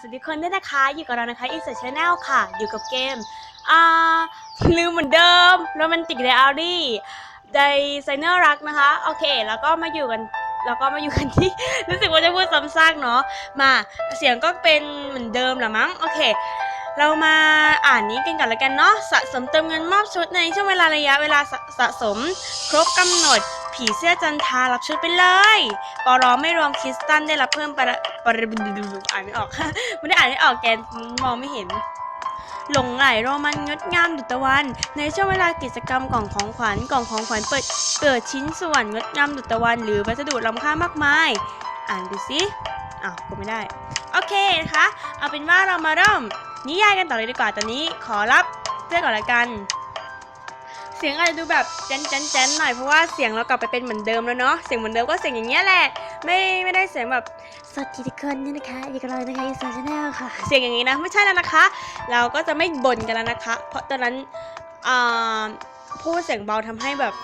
สวัสดีคนด้วยนะคะ อยู่กับเรานะคะอีสชแนลค่ะ อยู่กับเกม อ่า ลืมเหมือนเดิมโรแมนติกเดอารี่ไดไซเนอร์รักนะคะ โอเค แล้วก็มาอยู่กัน แล้วก็มาอยู่กันที่ รู้สึกว่าจะพูดซ้ำซากเนาะ มาเสียงก็เป็นเหมือนเดิมแหละมั้ง โอเค เรามาอ่านนี้กันก่อนละกันเนาะ สะสมเติมเงินมอบชุดในช่วงเวลาระยะเวลาสะสะสม ครบกำหนดผีเสื้อจันทารับชุดไปเลยปรอไม่รวมคริสตันได้รับเพิ่ม ปรปรอ่านไม่ออก ไม่ได้อ่านไม่ออกแกมองไม่เห็น หลงไหลโรมันงดงามดุจตะวัน ในช่วงเวลากิจกรรมกล่องของขวัญกล่องของขวัญเปิดเกิดชิ้นส่วนงดงามดุจตะวัน หรือวัสดุล้ำค่ามากมาย อ่านดูสิอ้าวก็ไม่ได้ โอเคนะคะ เอาเป็นว่าเรามาเริ่ม นิยายกันต่อเลยดีกว่าตอนนี้ขอรับเสื้อก่อนละกัน เสียงอาจจะดูแบบแจนแจนแจนหน่อยเพราะว่าเสียงเรากลับไปเป็นเหมือนเดิมแล้วเนาะเสียงเหมือนเดิมก็เสียงอย่างเงี้ยแหละ ไม่ไม่ได้เสียงแบบ วัสดีทุกคนนี่นะคะอยู่กับเรานะคะอีสานชาแนลค่ะ เสียงอย่างนี้นะไม่ใช่แล้วนะคะ เราก็จะไม่บ่นกันแล้วนะคะ เพราะตอนนั้นพูดเสียงเบาทำให้แบบ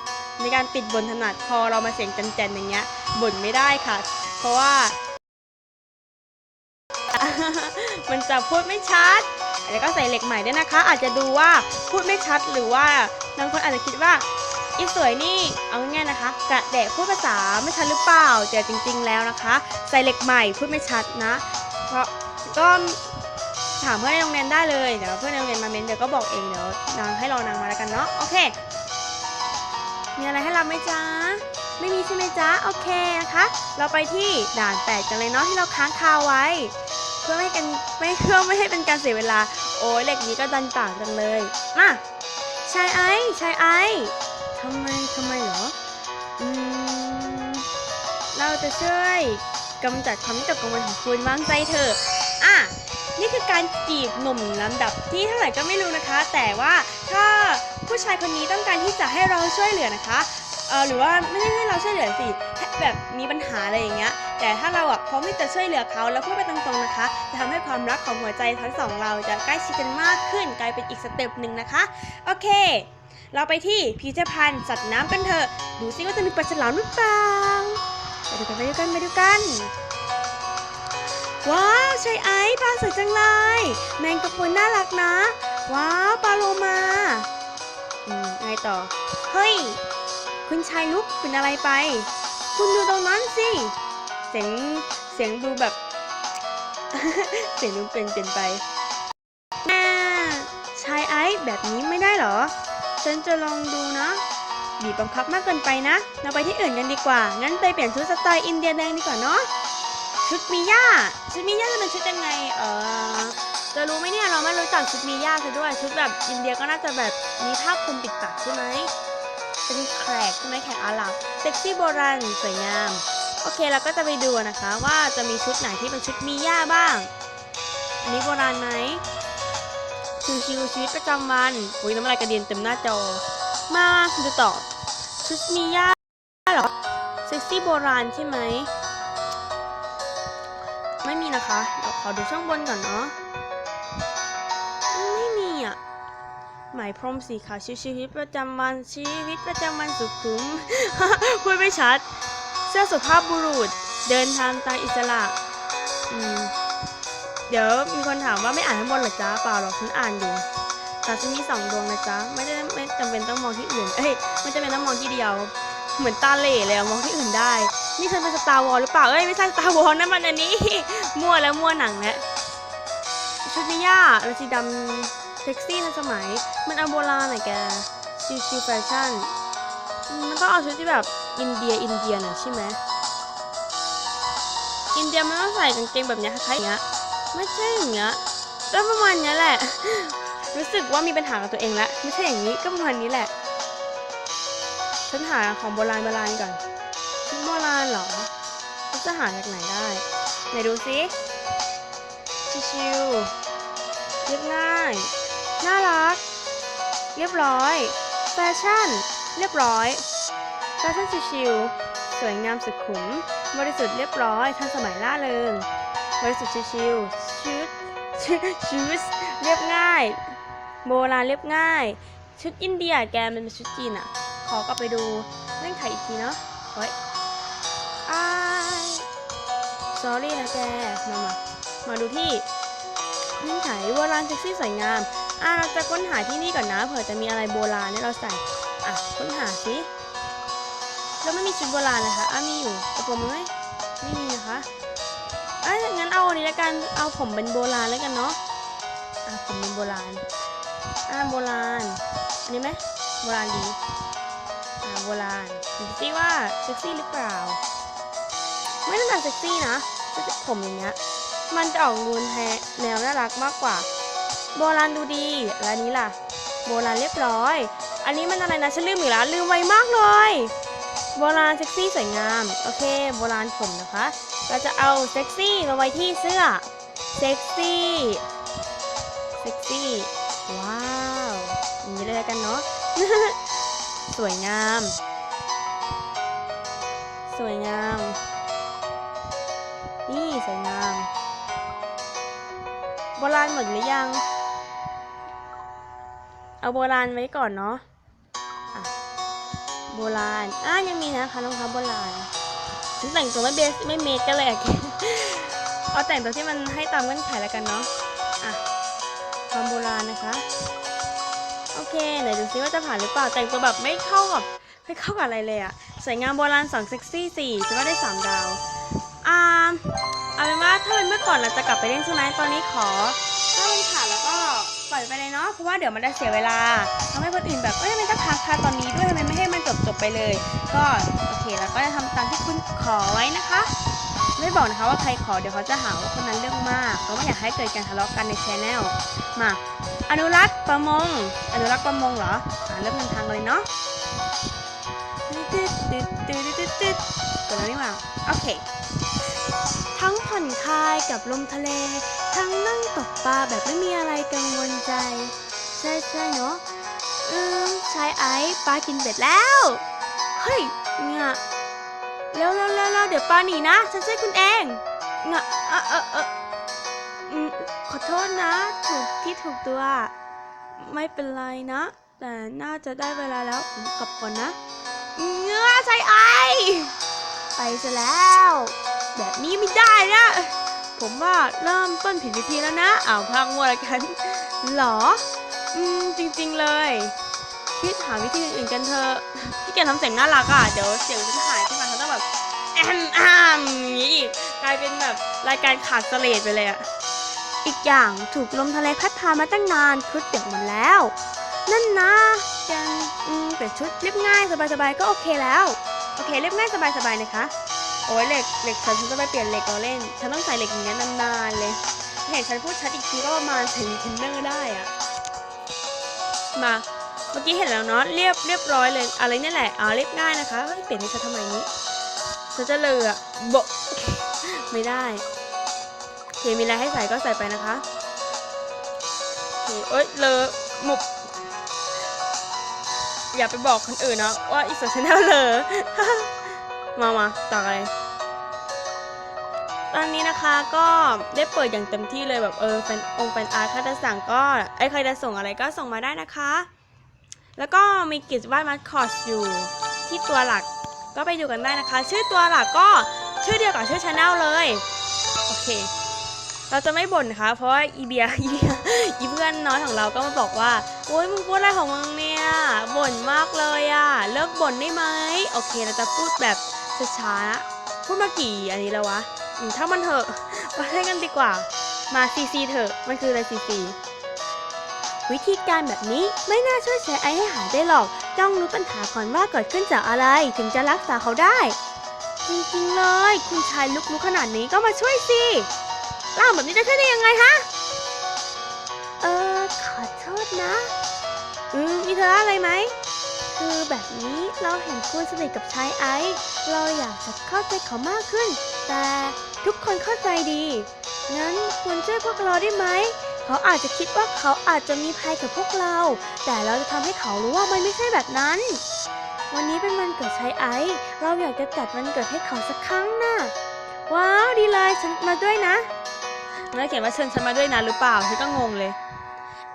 ในการปิดบนถนัดพอเรามาเสียงแจนๆอย่างเงี้ยบ่นไม่ได้ค่ะ เพราะว่า มันจะพูดไม่ชัดแล้วก็ใส่เหล็กใหม่ด้วยนะคะ อาจจะดูว่าพูดไม่ชัดหรือว่าบางคนอาจจะคิดว่า อีสวยนี่เอาง่ายๆนะคะ กระแดะพูดภาษาไม่ชัดหรือเปล่าแต่จริง ๆ แล้วนะคะ ใส่เหล็กใหม่พูดไม่ชัดนะ เพราะก็ถามเพื่อนในโรงเรียนได้เลยเดี๋ยวเพื่อนในโรงเรียนมาเมนเดี๋ยวก็บอกเองเดี๋ยวนางให้รอนางมาแล้วกันเนาะโอเค มีอะไรให้เราไหมจ๊ะไม่มีใช่ไหมจ๊ะโอเคนะคะ เราไปที่ด่านแปดกันเลยเนาะที่เราค้างคาไว้ เพื่อไม่ให้กันไม่เพื่อไม่ให้เป็นการเสียเวลา โอ้ยเหล็กนี้ก็ดันปากจังเลยมาชายไอ้ชายไอ้ ทำไมทำไมเหรอ อืม เราจะช่วยกำจัดความตกกังวลของคุณวางใจเถอะ อะ นี่คือการจีบหนุ่มลำดับที่เท่าไหร่ก็ไม่รู้นะคะ แต่ว่าถ้าผู้ชายคนนี้ต้องการที่จะให้เราช่วยเหลือนะคะเออหรือว่าไม่ได้ให้เราช่วยเหลือสิแบบมีปัญหาอะไรอย่างเงี้ย แต่ถ้าเราอะพร้อมที่จะช่วยเหลือเขาแล้วพูดไปตรงๆนะคะ จะทำให้ความรักของหัวใจทั้งสองเราจะใกล้ชิดกันมากขึ้น กลายเป็นอีกสเต็ปหนึ่งนะคะ โอเค เราไปที่พิพิธภัณฑ์สัตว์น้ำกันเถอะ ดูซิว่าจะมีปลาฉลามหรือเปล่าไปดูกันไปดูกันไปดูกัน ว้าวใช่ไอซ์ปลาสวยจังเลย แมงกะพรุนน่ารักนะ ว้าวปลาโลมา อืมไงต่อ เฮ้ย คุณชายลุกเป็นอะไรไป คุณดูตรงนั้นสิ เสียงเสียงดูแบบ เสียงดูเป็นเปลี่ยนไปแม่ชายไอซ์แบบนี้ไม่ได้หรอ ฉันจะลองดูนะ บีบบังคับมากเกินไปนะ เราไปที่อื่นกันดีกว่า งั้นไปเปลี่ยนชุดสไตล์อินเดียแดงดีกว่าเนาะ ชุดมีย่า ชุดมีย่าจะเป็นชุดยังไง เออจะรู้ไหมเนี่ยเราไม่รู้จักชุดมีย่าซะด้วย ชุดแบบอินเดียก็น่าจะแบบมีผ้าคลุมปิดปากใช่ไหมเป็นแขกใช่ไหมแขกอาหรับเซ็กซี่โบราณสวยงาม โอเคเราก็จะไปดูนะคะ ว่าจะมีชุดไหนที่เป็นชุดมีย่าบ้าง อันนี้โบราณไหม ชิวชิวๆชีวิตประจำวันอุ้ยน้ำลายกระเด็นเต็มหน้าจอ มาดูต่อ ชุดมีย่าเหรอ เซ็กซี่โบราณใช่ไหม ไม่มีนะคะ เดี๋ยวขอดูช่องบนก่อนเนาะ ไม่มีอะ หมพรมสีขาวชิวชีวิตประจำวันชีวิตประจำวันสุขุม พูดไม่ชัด เสื้อสุภาพบุรุษ เดินทางตามอิสระ อืม เดี๋ยวมีคนถามว่าไม่อ่านข้างบนเหรอจ๊ะเปล่าหรอกฉันอ่านอยู่แต่ฉันมีสองดวงนะจ๊ะไม่ได้ไม่จำเป็นต้องมองที่อื่นเอ้ยไม่จำเป็นต้องมองที่เดียว เหมือนตาเหล่เลยมองที่อื่นได้ นี่เธอเป็นสตาร์วอลหรือเปล่าเอ้ยไม่ใช่สตาร์วอลนั่นมันอันนี้มั่วแล้วมั่วหนังแล้วชุดนิย่าแล้วสีดำเซ็กซี่ทันสมัย มันเอาโบราณหน่อยแกชิวชิวแฟชั่นมันต้องเอาชุดที่แบบอินเดียอินเดียหน่อยใช่ไหมอินเดียมันต้องใส่กางเกงแบบเนี้ยคล้ายๆอย่างเงี้ย ไม่ใช่อย่างเงี้ยก็ประมาณเนี้ยแหละ รู้สึกว่ามีปัญหากับตัวเองแล้ว ไม่ใช่อย่างนี้ก็ประมาณนี้แหละ ฉันหาของโบราณโบราณก่อนชุดโบราณเหรอฉันจะหาจากไหนได้ไหนดูซิชิวๆเรียบง่าย น่ารัก เรียบร้อย แฟชั่น เรียบร้อยแฟชั่นชิวๆสวยงามสุดขุม บริสุทธิ์เรียบร้อย ทันสมัยล่าเริงบริสุทธิ์ชิวๆ ชุดชุดเรียบง่าย โบราณเรียบง่าย ชุดอินเดียแกมันเป็นชุดจีนอะขอกลับไปดูเงื่อนไขอีกทีเนาะเฮ้ยอ้าย sorry นะแก มามามาดูที่เงื่อนไขโบราณเซ็กซี่สวยงาม อะเราจะค้นหาที่นี่ก่อนนะเผื่อจะมีอะไรโบราณเนี่ยเราใส่ อะค้นหาสิแล้วไม่มีชุดโบราณนะคะอะมีอยู่กระโปรงไหมไม่มีนะคะ อะงั้นเอาอันนี้ละกันเอาผมเป็นโบราณแล้วกันเนาะอะผมเป็นโบราณอะโบราณอันนี้ไหมโบราณดีอะโบราณดูสิว่าเซ็กซี่หรือเปล่า ไม่ต้องการเซ็กซี่นะผมอย่างเงี้ยมันจะออกนูนแทแนวน่ารักมากกว่า โบราณดูดีและอันนี้ล่ะ โบราณเรียบร้อย อันนี้มันอะไรนะฉันลืมอีกแล้วลืมไวมากเลย โบราณเซ็กซี่สวยงาม โอเค โบราณผมนะคะ เราจะเอาเซ็กซี่มาไว้ที่เสื้อ เซ็กซี่ เซ็กซี่ ว้าวอย่างนี้เลยกันเนาะ สวยงาม สวยงาม นี่สวยงาม โบราณหมดหรือยัง เอาโบราณไว้ก่อนเนาะอะโบราณ อะยังมีนะคะรองเท้าโบราณ ฉันแต่งตัวไม่เบสไม่เมดกันเลยอะแกเอาแต่งตัวที่มันให้ตามเงื่อนไขแล้วกันเนาะอะความโบราณนะคะ โอเคไหนดูซิว่าจะผ่านหรือเปล่าแต่งตัวแบบไม่เข้ากับไม่เข้ากับอะไรเลยอะสวยงามโบราณสองเซ็กซี่สี่ฉันว่าได้สามดาวอ่าเอาเป็นว่าถ้าเป็นเมื่อก่อนเราจะกลับไปเล่นใช่ไหมตอนนี้ขอ ปล่อยไปเลยเนาะเพราะว่าเดี๋ยวมันจะเสียเวลาทำให้คนอื่นแบบเอ้ยทำไมต้องค้างคาตอนนี้ด้วยทำไมไม่ให้มันจบจบไปเลย ก็โอเคเราก็จะทำตามที่คุณขอไว้นะคะ ไม่บอกนะคะว่าใครขอเดี๋ยวเขาจะหาว่าคนนั้นเรื่องมากเขาไม่อยากให้เกิดการทะเลาะกันในชแนลมา อนุรักษ์ประมง อนุรักษ์ประมงเหรออ่าเริ่มเดินทางเลยเนาะตึ๊ดตึ๊ดตึ๊ดตึ๊ดตึ๊ดกดแล้วนี่มาโอเค ทั้งผ่อนคลายกับลมทะเล ทั้งนั่งตกปลาแบบไม่มีอะไรกังวลใจ ใช่ใช่เนาะอืมชายไอซ์ปลากินเสร็จแล้ว เฮ้ยเนี่ยเร็วเร็วเร็วเร็วเดี๋ยวปลาหนีนะ ฉันช่วยคุณเองเนี่ยเออเออเอออืมขอโทษนะ ถูกที่ถูกตัว ไม่เป็นไรนะ แต่น่าจะได้เวลาแล้วผมกลับก่อนนะเงื้อชายไอซ์ไปซะแล้ว แบบนี้ไม่ได้นะ ผมว่าเริ่มต้นผิดวิธีแล้วนะอ้าวพังหมดแล้วกันหรอ อืม จริง ๆเลย คิดหาวิธีอื่นๆกันเถอะพี่เกียจทำเสียงน่ารักอะ เดี๋ยวเสียงฉันหายขึ้นมาฉันต้องแบบแอมอ้ามอย่างนี้อีกกลายเป็นแบบรายการขาดเสลดไปเลยอะ อีกอย่างถูกลมทะเลพัดพามาตั้งนานชุดเปียกหมดแล้ว นั่นนะยังอืมแต่ชุดเรียบง่ายสบายๆก็โอเคแล้ว โอเคเรียบง่ายสบายๆนะคะ โอ้ยเหล็กเหล็กฉันฉันจะไปเปลี่ยนเหล็กเราเล่น ฉันต้องใส่เหล็กอย่างนี้ยนานๆเลยเห็นฉันพูดชัดอีกทีก็ประมาณใส่รีเทนเนอร์ได้อะมาเมื่อกี้เห็นแล้วเนาะเรียบเรียบร้อยเลยอะไรเนี่ยแหละอ่าเรียบง่ายนะคะเฮ้ยเปลี่ยนให้ฉันทำไมนี้ฉันจะเลอะบะไม่ได้โอเคมีอะไรให้ใส่ก็ใส่ไปนะคะโอเคเอ้ยเลอะหมุบอย่าไปบอกคนอื่นนะว่าอีสานชาแนลเลอะ มามาต่อกันเลยตอนนี้นะคะก็ได้เปิดอย่างเต็มที่เลยแบบเออแฟนองค์แฟนอาร์ตถ้าจะสั่งก็ไอ้ใครจะส่งอะไรก็ส่งมาได้นะคะ แล้วก็มีกิจวาดมัสคอตอยู่ที่ตัวหลักก็ไปดูกันได้นะคะ ชื่อตัวหลักก็ชื่อเดียวกับชื่อชาแนลเลยโอเค เราจะไม่บ่นนะคะ เพราะว่าอีเบียอีเบียอีเพื่อนน้อยของเราก็มาบอกว่าโอ๊ยมึงพูดอะไรของมึงเนี่ยบ่นมากเลยอะเลิกบ่นได้ไหมโอเคเราจะพูดแบบ ช้าๆพูดมากี่อันนี้แล้ววะอืมถ้ามันเถอะมาเล่นกันดีกว่า มาซีซีเถอะ มันคืออะไรซีซีวิธีการแบบนี้ไม่น่าช่วยใช้ไอให้หายได้หรอก ต้องรู้ปัญหาก่อนว่าเกิดขึ้นจากอะไรถึงจะรักษาเขาได้ จริงๆเลย คุณชายลุกลุกขนาดนี้ก็มาช่วยสิล่างแบบนี้จะช่วยได้ยังไงฮะ เออขอโทษนะ อืมมีเธออะไรไหม คือแบบนี้เราเห็นคุณสนิทกับชายไอซ์เราอยากจะเข้าใจเขามากขึ้น แต่ทุกคนเข้าใจดี งั้นคุณช่วยพวกเราได้ไหม เขาอาจจะคิดว่าเขาอาจจะมีภัยกับพวกเรา แต่เราจะทำให้เขารู้ว่ามันไม่ใช่แบบนั้น วันนี้เป็นวันเกิดชายไอซ์เราอยากจะจัดวันเกิดให้เขาสักครั้งน่ะว้าวดีเลยฉันมาด้วยนะแล้วเขียนว่าเชิญฉันมาด้วยนะหรือเปล่าฉันก็งงเลย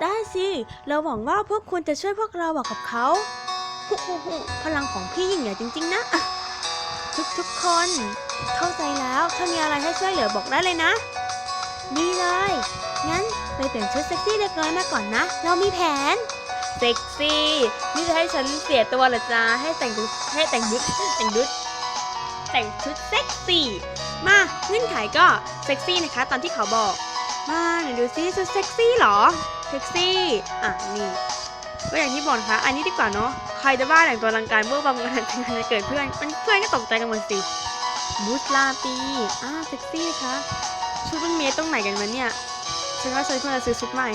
ได้สิ เราหวังว่าพวกคุณจะช่วยพวกเราบอกกับเขาหุหุหุ พลังของพี่ยิ่งใหญ่จริง ๆ นะ ทุกๆคน เข้าใจแล้วถ้ามีอะไรให้ช่วยเหลือบอกได้เลยนะดีเลย งั้นไปเปลี่ยนชุดเซ็กซี่เล็กน้อยมาก่อนนะ เรามีแผน เซ็กซี่ นี่จะให้ฉันเสียตัวหรอจ๊ะให้แต่งชุให้แต่งยุแต่งยุแต่งชุดเซ็กซี่ มาเงื่อนไขก็เซ็กซี่นะคะตามที่เขาบอก มาหนดูซิชุดเซ็กซี่หรอ เซ็กซี่ อะนี่ ก็อย่างที่บอกนะคะอันนี้ดีกว่าเนาะใครจะบ้าแต่งตัวอลังการเมื่อบางวันเป็นงานเกิดเพื่อนมันเพื่อนก็ตกใจกันหมดสิบูสลาตีอ่าเซ็กซี่นะคะชุดมันเมยตรงไหนกันวะเนี่ยฉันว่าฉันควรจะซื้อชุดใหม่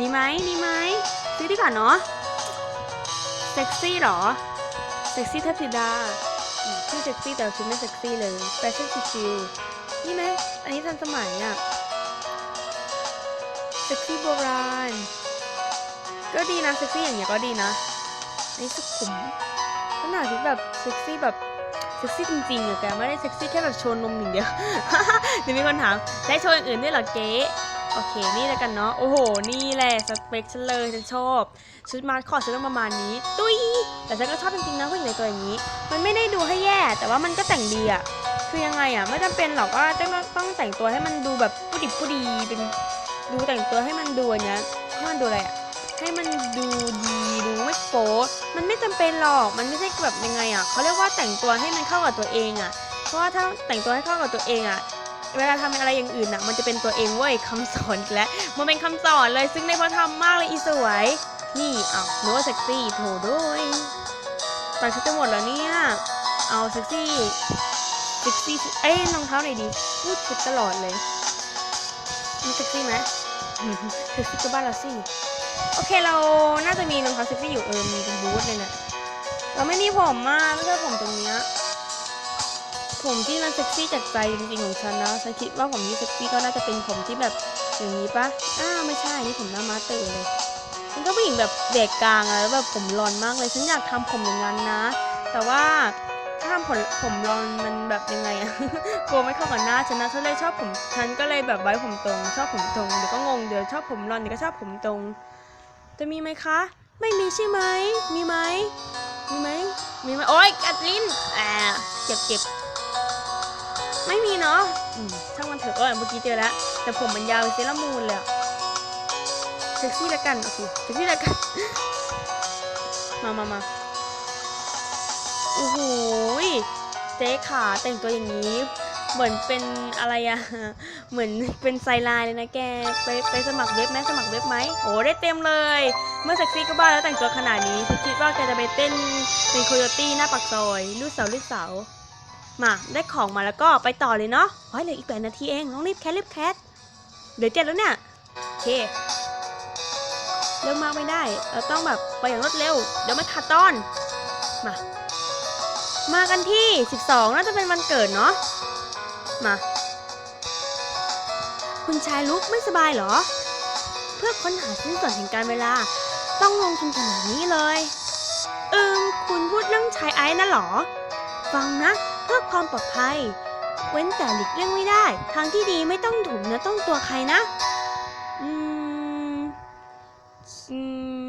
ดีไหมดีไหมซื้อดีกว่าเนาะเซ็กซี่เหรอเซ็กซี่เทพธิดาชื่อเซ็กซี่แต่ชุดไม่เซ็กซี่เลยแฟชั่นชิวๆนี่ไหมอันนี้ทันสมัยอะเซ็กซี่โบราณ ก็ดีนะเซ็กซี่อย่างเงี้ยก็ดีนะอันนี้สุขุมขนาดที่แบบเซ็กซี่แบบเซ็กซี่จริงๆอะแกไม่ได้เซ็กซี่แค่แบบโชว์นมอย่างเดียวเดี๋ยวมีคนถามได้โชว์อย่างอื่นด้วยเหรอเจ๊โอเค นี่แล้วกันเนาะ โอ้โห นี่แหละสเปคฉันเลยฉันชอบ ชุดมาสคอตฉันต้องประมาณนี้ ตุ้ย แต่ฉันก็ชอบจริงๆนะผู้หญิงในตัวอย่างนี้ มันไม่ได้ดูให้แย่ แต่ว่ามันก็แต่งดีอะคือยังไงอะไม่จำเป็นหรอกว่าต้องต้องแต่งตัวให้มันดูแบบผู้ดิบผู้ดี เป็นดูแต่งตัวให้มันดูอันเนี้ยให้มันดูอะไรอะ ให้มันดูดีดูไม่โป๊มันไม่จำเป็นหรอกมันไม่ใช่แบบยังไงอะเขาเรียกว่าแต่งตัวให้มันเข้ากับตัวเองอะ เพราะว่าถ้าแต่งตัวให้เข้ากับตัวเองอะเวลาทำอะไรอย่างอื่นอะ มันจะเป็นตัวเองเว้ยคำสอนแล้วมันเป็นคำสอนเลยซึ่งในพระธรรมมากเลยอีสวย นี่เอาหนูว่าเซ็กซี่โถด้วยตัดชุดจะหมดแล้วเนี่ยเอาเซ็กซี่เซ็กซี่เอ้ยรองเท้าไหนดีพูดชุดตลอดเลยมันเซ็กซี่ไหมเซ็กซี่ก็บ้านเราสิ โอเคเราน่าจะมีรองเท้าเซ็กซี่อยู่เออมีเป็นบูทเลยเนี่ยเราไม่มีผมมากไม่ใช่ผมตรงเนี้ยผมที่มันเซ็กซี่จากใจจริงๆของฉันนะฉันคิดว่าผมที่เซ็กซี่ก็น่าจะเป็นผมที่แบบอย่างนี้ปะอ้าวไม่ใช่นี่ผมหน้ามาเตอร์เลยฉันก็ผู้หญิงแบบเด็กกลางอะแล้วแบบผมรอนมากเลยฉันอยากทำผมอย่างนั้นนะ แต่ว่าถ้าทำผมผมรอนมันแบบยังไงอะกลัวไม่เข้ากับหน้าฉันนะฉันเลยชอบผมฉันก็เลยแบบไว้ผมตรง ชอบผมตรงเดี๋ยวก็งงเดี๋ยวชอบผมรอนเดี๋ยวก็ชอบผมตรง จะมีไหมคะ ไม่มีใช่ไหม มีไหม มีไหม มีไหม โอ๊ยกัดลิ้นอ่าเจ็บเจ็บไม่มีเนาะช่างมันเถอะเออเมื่อกี้เจอแล้ว แต่ผมมันยาวเซรามูนเลยเซ็กซี่ละกัน โอเค เซ็กซี่ละกัน มามามาโอ้โหยเจ๊ขาแต่งตัวอย่างนี้ เหมือนเป็นอะไรอะเหมือนเป็นไซไลน์เลยนะแก ไปไปสมัครเว็บไหมสมัครเว็บไหมโอ้ได้เต็มเลย เมื่อเซ็กซี่ก็บ้าแล้วแต่งตัวขนาดนี้ฉันคิดว่าแกจะไปเต้นเป็นโคโยตี้หน้าปากซอยลูดเสาลูดเสามาได้ของมาแล้วก็ไปต่อเลยเนาะโอ้ยเหลืออีกแปดนาทีเองต้องรีบแคทรีบแคทเดี๋ยวเจ็ดแล้วเนี่ยโอเคเร็วมากไม่ได้ เราต้องแบบไปอย่างรวดเร็ว เดี๋ยวไม่ขาดตอน มา มากันที่ 12 น่าจะเป็นวันเกิดเนาะ มา คุณชายลุกไม่สบายเหรอ เพื่อค้นหาชิ้นส่วนแห่งการเวลา ต้องลงทุนขนาดนี้เลย เอิมคุณพูดเรื่องชายไอ้นั่นเหรอ ฟังนะ เพื่อความปลอดภัย เว้นแต่หลีกเลี่ยงไม่ได้ ทางที่ดีไม่ต้องถูกเนื้อต้องตัวใครนะ อืม อื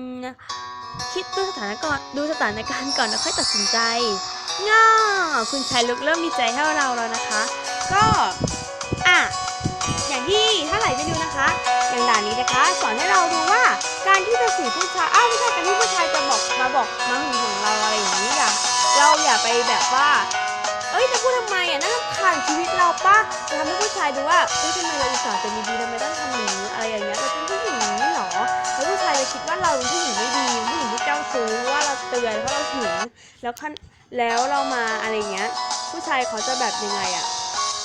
มนะคิดดูสถานการณ์ดูสถานการณ์ก่อนแล้วค่อยตัดสินใจง่าคุณชายลุกเริ่มมีใจให้เราแล้วนะคะ ก็อะอย่างที่ถ้าไหลไปดูนะคะ อย่างด่านนี้นะคะ สอนให้เราดูว่าการที่จะสืบผู้ชายอ้าวไม่ใช่การที่ผู้ชายจะบอกมาบอกมาหึงหวงเราอะไรอย่างนี้อย่าเราอย่าไปแบบว่า เอ้ยจะพูดทำไมอะนั่นผ่านชีวิตเราปะจะทำให้ผู้ชายดูว่าเฮ้ยทำไมเราอุตส่าห์เป็นดีๆทำไมต้องทำอย่างนี้อะไรอย่างเงี้ยเราเป็นผู้หญิงอย่างนี้หรอแล้วผู้ชายจะคิดว่าเราเป็นผู้หญิงไม่ดีผู้หญิงที่เจ้าชู้ว่าเราเตือนเพราะเราหึงแล้วขั้นแล้วเรามาอะไรเงี้ย ผู้ชายเขาจะแบบยังไงอะ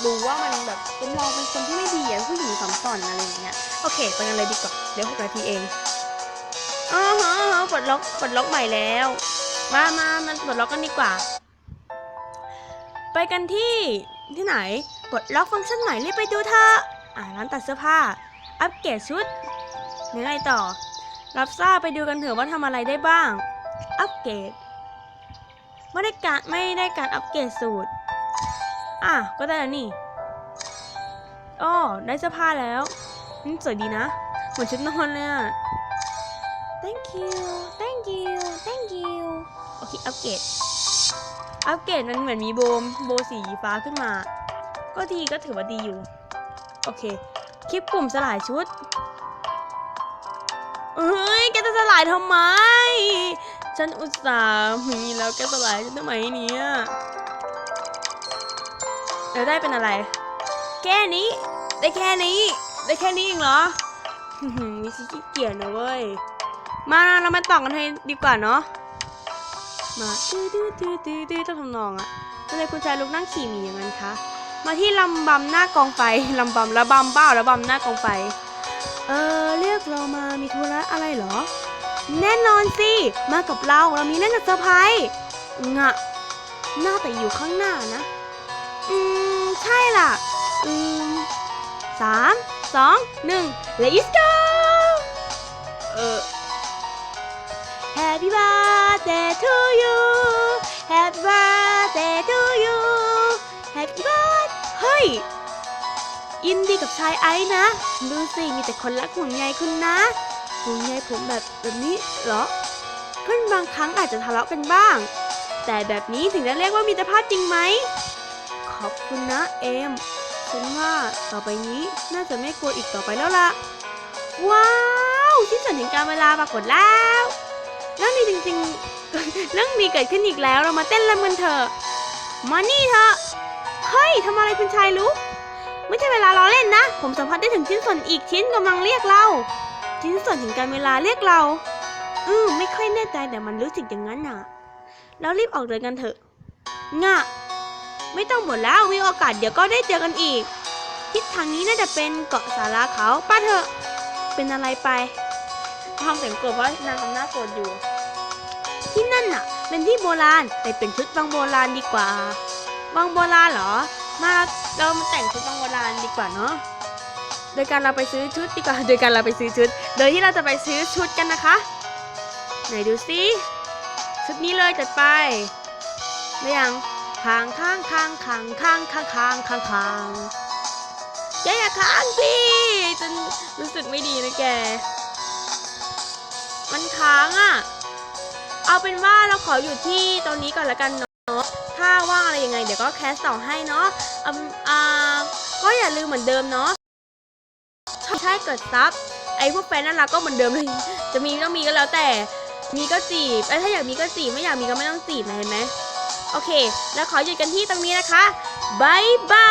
รู้ว่ามันแบบเป็นเราเป็นคนที่ไม่ดีอะผู้หญิงสำสอนอะไรอย่างเงี้ยโอเคไปกันเลยดีกว่าเดี๋ยวหกนาทีเองอ๋อฮะอ๋อฮะปลดล็อกปลดล็อกใหม่แล้ว มามามันปลดล็อกกันดีกว่า ไปกันที่ที่ไหนปลดล็อกฟังก์ชันใหม่รีบไปดูเถอะอ่าร้านตัดเสื้อผ้า อัปเกรดชุดยังไงต่อ รับทราบไปดูกันเถอะว่าทำอะไรได้บ้าง อัปเกรดไม่ได้การไม่ได้การอัปเกรดสูตร อะก็ได้แล้วนี่อ้อได้เสื้อผ้าแล้วนี่สวยดีนะ เหมือนชุดนอนเลยอะ thank you thank you thank you โอเค อัปเกรด อัปเกรดมันเหมือนมีโบมโบสีฟ้าขึ้นมา ก็ดีก็ถือว่าดีอยู่ โอเค คลิปปุ่มสลายชุดเฮ้ย แกจะสลายทำไม ฉันอุตส่าห์มีแล้วแกสลายฉันทำไมเนี่ย แล้วได้เป็นอะไร แค่นี้ ได้แค่นี้ ได้แค่นี้เองเหรอมีชิขี้เกียจนะเว้ย มาเรามาต่อกันให้ดีกว่าเนาะ มาตื้อตื้อตื้อตื้อตื้อต้องทำนองอะทำไมคุณชายลุกนั่งขี่หมีอย่างนั้นคะ มาที่ลำบำหน้ากองไฟลำบำระบำบ้าระบำหน้ากองไฟ เออเรียกเรามามีธุระอะไรเหรอ แน่นอนสิ มากับเราเรามีเรื่องจะเซอร์ไพรส์งะหน้าแต่อยู่ข้างหน้านะ อืม ใช่ล่ะ อืมสามสองหนึ่ง let's go เออ Happy birthday to you Happy birthday to you Happy birthday เฮ้ย ยินดีกับชายไอ้นะ ดูสิมีแต่คนรักห่วงใยคุณนะ ห่วงใยผมแบบแบบนี้เหรอเพื่อนบางครั้งอาจจะทะเลาะกันบ้าง แต่แบบนี้ถึงจะเรียกว่ามีตรภาพจริงไหม ขอบคุณนะเอม ฉันว่าต่อไปนี้น่าจะไม่กลัวอีกต่อไปแล้วล่ะ ว้าวที่สุดแห่งการเวลาปรากฏแล้วเรื่องนี้จริงๆ เรื่องมีเกิดขึ้นอีกแล้วเรามาเต้นรำกันเถอะมานี่เถอะเฮ้ยทำอะไรคุณชายรู้ไม่ใช่เวลาล้อเล่นนะ ผมสัมผัสได้ถึงชิ้นส่วนอีกชิ้นกำลังเรียกเรา ชิ้นส่วนถึงการเวลาเรียกเรา อืมไม่ค่อยแน่ใจแต่มันรู้สึกอย่างนั้นน่ะแล้วรีบออกเดินกันเถอะงะ ไม่ต้องหมดแล้วมีโอกาสเดี๋ยวก็ได้เจอกันอีก ทิศทางนี้น่าจะเป็นเกาะสาราเขาป้าเถอะเป็นอะไรไปทำเสียงโกรธเพราะนางทำหน้าโกรธอยู่ ที่นั่นน่ะ เป็นที่โบราณไปเป็นชุดบางโบราณดีกว่าบางโบราณเหรอ มาเรามาแต่งชุดบางโบราณดีกว่าเนาะโดยการเราไปซื้อชุดดีกว่า โดยการเราไปซื้อชุด โดยที่เราจะไปซื้อชุดกันนะคะ ไหนดูซิชุดนี้เลยจัดไปได้ยัง ค้างข้างข้างข้างข้างข้างข้างข้างข้างแกอย่าค้างสิจนรู้สึกไม่ดีนะแก มันค้างอะ่ะ เอาเป็นว่าเราขออยู่ที่ตรงนี้ก่อนละกันเนาะ ถ้าว่างอะไรยังไงเดี๋ยวก็แคสต่อให้เนาะอ่าก็อย่าลืมเหมือนเดิมเนาะใช่เกิดซับไอ้พวกแฟนน่ารักก็เหมือนเดิมเลย จะมีก็มีก็แล้วแต่ มีก็จีบไอ้ถ้าอยากมีก็จีบไม่อยากมีก็ไม่ต้องจีบนะเห็นไหม โอเค แล้วขอหยุดกันที่ตรงนี้นะคะบายบาย